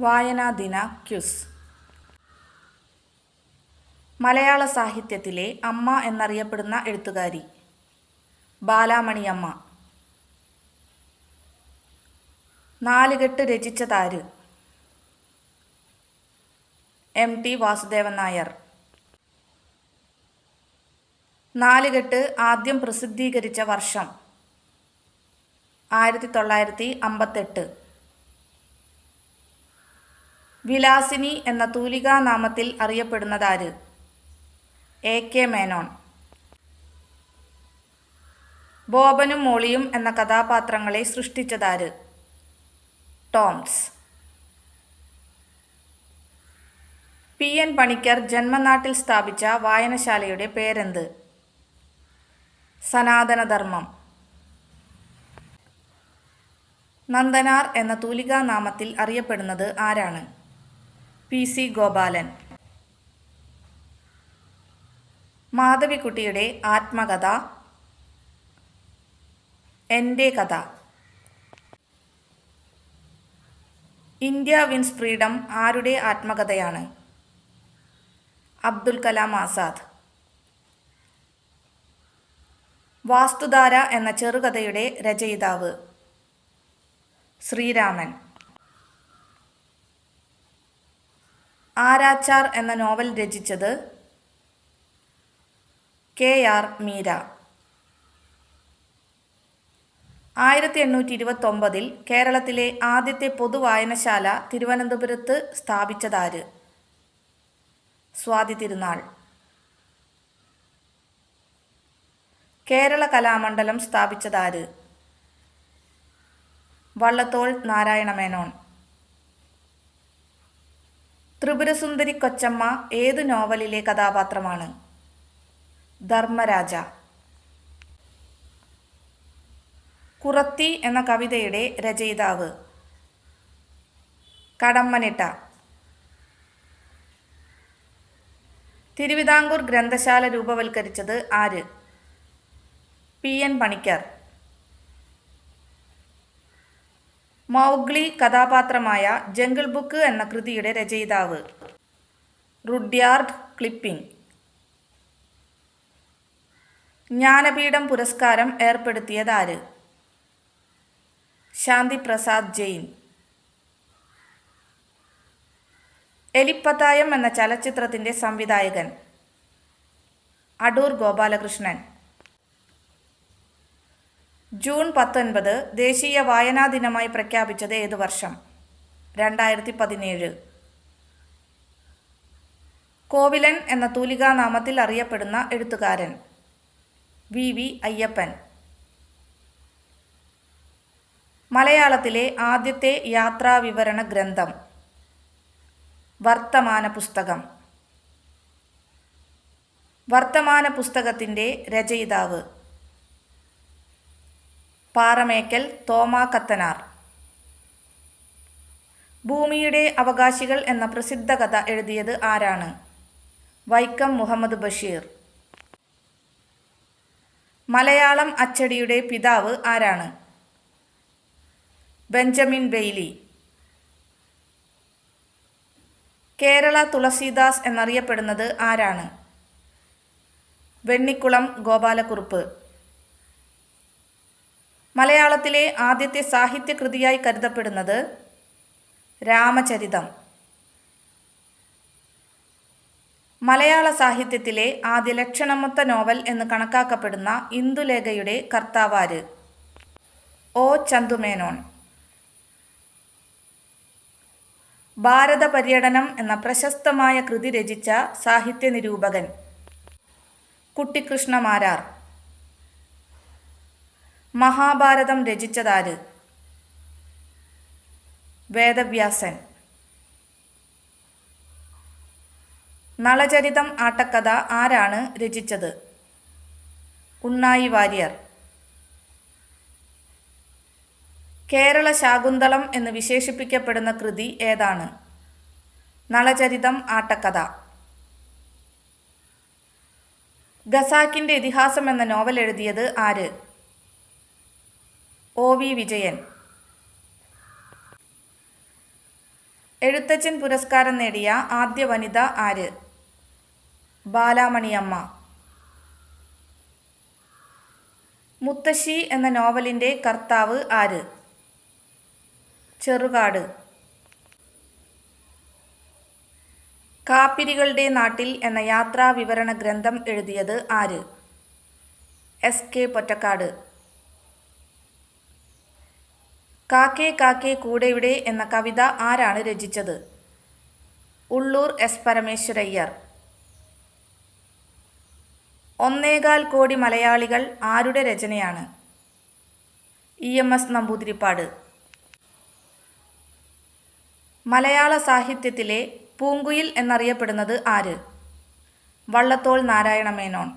വായനാ ദിന ക്യുസ്. മലയാള സാഹിത്യത്തിലെ അമ്മ എന്നറിയപ്പെടുന്ന എഴുത്തുകാരി ബാലാമണിയമ്മ നാലുകെട്ട് രചിച്ചതാര് എം ടി വാസുദേവൻ നായർ. നാലുകെട്ട് ആദ്യം പ്രസിദ്ധീകരിച്ച വർഷം ആയിരത്തി തൊള്ളായിരത്തി അമ്പത്തെട്ട്. വിലാസിനി എന്ന തൂലികാനാമത്തിൽ അറിയപ്പെടുന്നതാര്? A K Menon. ബോബനും മോളിയും എന്ന കഥാപാത്രങ്ങളെ സൃഷ്ടിച്ചതാര്? ടോംസ്. പി എൻ പണിക്കർ ജന്മനാട്ടിൽ സ്ഥാപിച്ച വായനശാലയുടെ പേരെന്ത്? സനാതനധർമ്മം. നന്ദനാർ എന്ന തൂലികാനാമത്തിൽ അറിയപ്പെടുന്നത് ആരാണ്? P C Gopalan. മാധവിക്കുട്ടിയുടെ ആത്മകഥ. എന്റെ കഥ. ഇന്ത്യ വിൻസ് ഫ്രീഡം ആരുടെ ആത്മകഥയാണ്? അബ്ദുൽ കലാം ആസാദ്. വാസ്തുധാര എന്ന ചെറുകഥയുടെ രചയിതാവ് ശ്രീരാമൻ. ആരാച്ചാർ എന്ന നോവൽ രചിച്ചത് കെ ആർ മീര. ആയിരത്തി എണ്ണൂറ്റി ഇരുപത്തൊമ്പതിൽ കേരളത്തിലെ ആദ്യത്തെ പൊതുവായനശാല തിരുവനന്തപുരത്ത് സ്ഥാപിച്ചതാര്? സ്വാതി തിരുനാൾ. കേരള കലാമണ്ഡലം സ്ഥാപിച്ചതാര്? വള്ളത്തോൾ നാരായണ മേനോൻ ത്രിപുരസുന്ദരി കൊച്ചമ്മ ഏതു നോവലിലെ കഥാപാത്രമാണ്? ധർമ്മരാജ. കുറത്തി എന്ന കവിതയുടെ രചയിതാവ്. കടമ്മനിട്ട. തിരുവിതാംകൂർ ഗ്രന്ഥശാല രൂപവൽക്കരിച്ചത് ആര്? പി. എൻ. പണിക്കർ. മൗഗ്ലി കഥാപാത്രമായ ജംഗിൾ ബുക്ക് എന്ന കൃതിയുടെ രചയിതാവ്. Rudyard clipping. ജ്ഞാനപീഠം പുരസ്കാരം ഏർപ്പെടുത്തിയതാര്? ശാന്തി പ്രസാദ് ജെയിൻ. എലിപ്പത്തായം എന്ന ചലച്ചിത്രത്തിന്റെ സംവിധായകൻ അടൂർ ഗോപാലകൃഷ്ണൻ. ജൂൺ പത്തൊൻപത് ദേശീയ വായനാ ദിനമായി പ്രഖ്യാപിച്ചത് ഏത് വർഷം? രണ്ടായിരത്തി പതിനേഴ് കോവിലൻ എന്ന തൂലികാനാമത്തിൽ അറിയപ്പെടുന്ന എഴുത്തുകാരൻ വി. വി. അയ്യപ്പൻ. മലയാളത്തിലെ ആദ്യത്തെ യാത്രാവിവരണ ഗ്രന്ഥം. വർത്തമാന പുസ്തകം. വർത്തമാന പുസ്തകത്തിന്റെ രചയിതാവ്. പാറമേക്കൽ തോമാ കത്തനാർ. ഭൂമിയുടെ അവകാശികൾ എന്ന പ്രസിദ്ധ കഥ എഴുതിയത് ആരാണ്? വൈക്കം മുഹമ്മദ് ബഷീർ. മലയാളം അച്ചടിയുടെ പിതാവ് ആരാണ്? Benjamin Bailey. കേരള തുളസീദാസ് എന്നറിയപ്പെടുന്നത് ആരാണ്? വെണ്ണിക്കുളം ഗോപാലക്കുറുപ്പ്. മലയാളത്തിലെ ആദ്യത്തെ സാഹിത്യകൃതിയായി കരുതപ്പെടുന്നത് രാമചരിതം. മലയാള സാഹിത്യത്തിലെ ആദ്യ ലക്ഷണമൊത്ത നോവൽ എന്ന് കണക്കാക്കപ്പെടുന്ന ഇന്ദുലേഖയുടെ കർത്താവാര് ഒ ചന്തുമേനോൻ. ഭാരത പര്യടനം എന്ന പ്രശസ്തമായ കൃതി രചിച്ച സാഹിത്യ നിരൂപകൻ കുട്ടിക്കൃഷ്ണ മാരാർ. മഹാഭാരതം രചിച്ചതാര്? വേദവ്യാസൻ. നളചരിതം ആട്ടക്കഥ ആരാണ് രചിച്ചത്? ഉണ്ണായി വാര്യർ. കേരള ശാകുന്തളം എന്ന് വിശേഷിപ്പിക്കപ്പെടുന്ന കൃതി ഏതാണ്? നളചരിതം ആട്ടക്കഥ. ഖസാക്കിന്റെ ഇതിഹാസം എന്ന നോവൽ എഴുതിയത് ആര്? O V Vijayan. എഴുത്തച്ഛൻ പുരസ്കാരം നേടിയ ആദ്യ വനിത ആര്? ബാലാമണിയമ്മ. മുത്തശ്ശി എന്ന നോവലിന്റെ കർത്താവ് ആര്? ചെറുകാട്. കാപ്പിരികളുടെ നാട്ടിൽ എന്ന യാത്രാ വിവരണ ഗ്രന്ഥം എഴുതിയത് ആര്? S K Pottekkatt. കാക്കേ കാക്കേ കൂടെയുടെ എന്ന കവിത ആരാണ് രചിച്ചത്? ഉള്ളൂർ എസ് പരമേശ്വരയ്യർ. ഒന്നേകാൽ കോടി മലയാളികൾ ആരുടെ രചനയാണ്? E M S Namboodiripad. മലയാള സാഹിത്യത്തിലെ പൂങ്കുയിൽ എന്നറിയപ്പെടുന്നത് ആര്? വള്ളത്തോൾ നാരായണ മേനോൻ.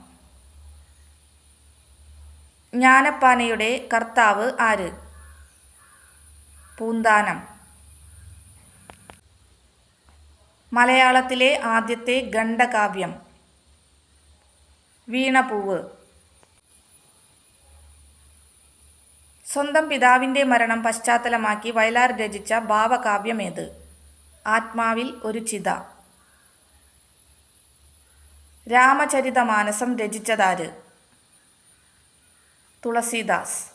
ജ്ഞാനപ്പാനയുടെ കർത്താവ് ആര്? പൂന്താനം. മലയാളത്തിലെ ആദ്യത്തെ ഖണ്ഡകാവ്യം. വീണപൂവ്. സ്വന്തം പിതാവിന്റെ മരണം പശ്ചാത്തലമാക്കി വയലാർ രചിച്ച ഭാവകാവ്യമേത്? ആത്മാവിൽ ഒരു ചിത. രാമചരിതമാനസം രചിച്ചതാര്? തുളസീദാസ്.